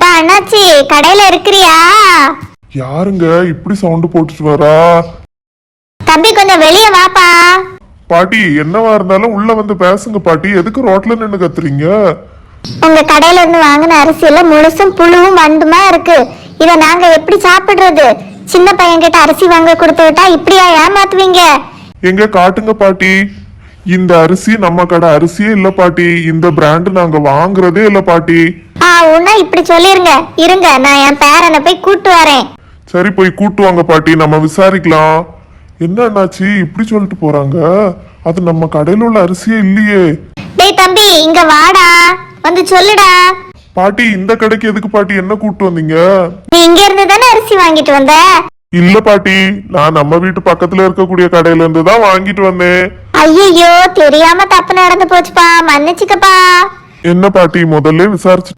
எப்பா அண்ணாச்சி கடையில இருக்கிறியா? யாருங்க? இப்படி சவுண்டு போட்டுட்டு வரா? தம்பி கொஞ்சம் வெளியே வாப்பா. பாட்டி என்னவா இருந்தாலும் உள்ள வந்து பேசுங்க பாட்டி. எதுக்கு ரோட்ல நின்னு கத்துறீங்க? உங்க கடையில இருந்து வாங்கின அரிசியில முழுசும் புழுவும் வண்டுமா இருக்கு? இத நாங்க எப்படி சாப்பிடுறது? சின்ன பையன் கிட்ட அரிசி வாங்க கொடுத்து விட்டா இப்படியா ஏமாத்துவீங்க? எங்க காட்டுங்க பாட்டி. இந்த அரிசி நம்ம கடை அரிசியே இல்ல பாட்டி. இந்த பிராண்ட் நாங்க வாங்குறதே இல்ல பாட்டி. ஆ உன்னா இப்படி சொல்லிருங்க. இருங்க நான் என் பேரனை போய் கூட்டு வரேன். சரி போய் கூட்டு வாங்க பாட்டி. நம்ம விசாரிக்கலாம். என்ன அண்ணாச்சி இப்படி சொல்லிட்டு போறாங்க? அது நம்ம கடையில உள்ள அரிசியே இல்லையே. டேய் தம்பி இங்க வாடா. வந்து சொல்லுடா. பாட்டி இந்த கடைக்கு எதுக்கு பாட்டி? என்ன கூட்டு வந்தீங்க? நீ இங்க இருந்து தானே அரிசி வாங்கிட்டு வந்த? இல்ல பாட்டி. நான் நம்ம வீட்டு பக்கத்துல இருக்கக்கூடிய கடையில இருந்து தான் வாங்கிட்டு வந்தேன். ஐயோ தெரியாம தப்பு நடந்து போச்சுப்பா. மன்னிச்சுக்கப்பா. என்ன பாட்டி முதல்ல விசாரிச்சு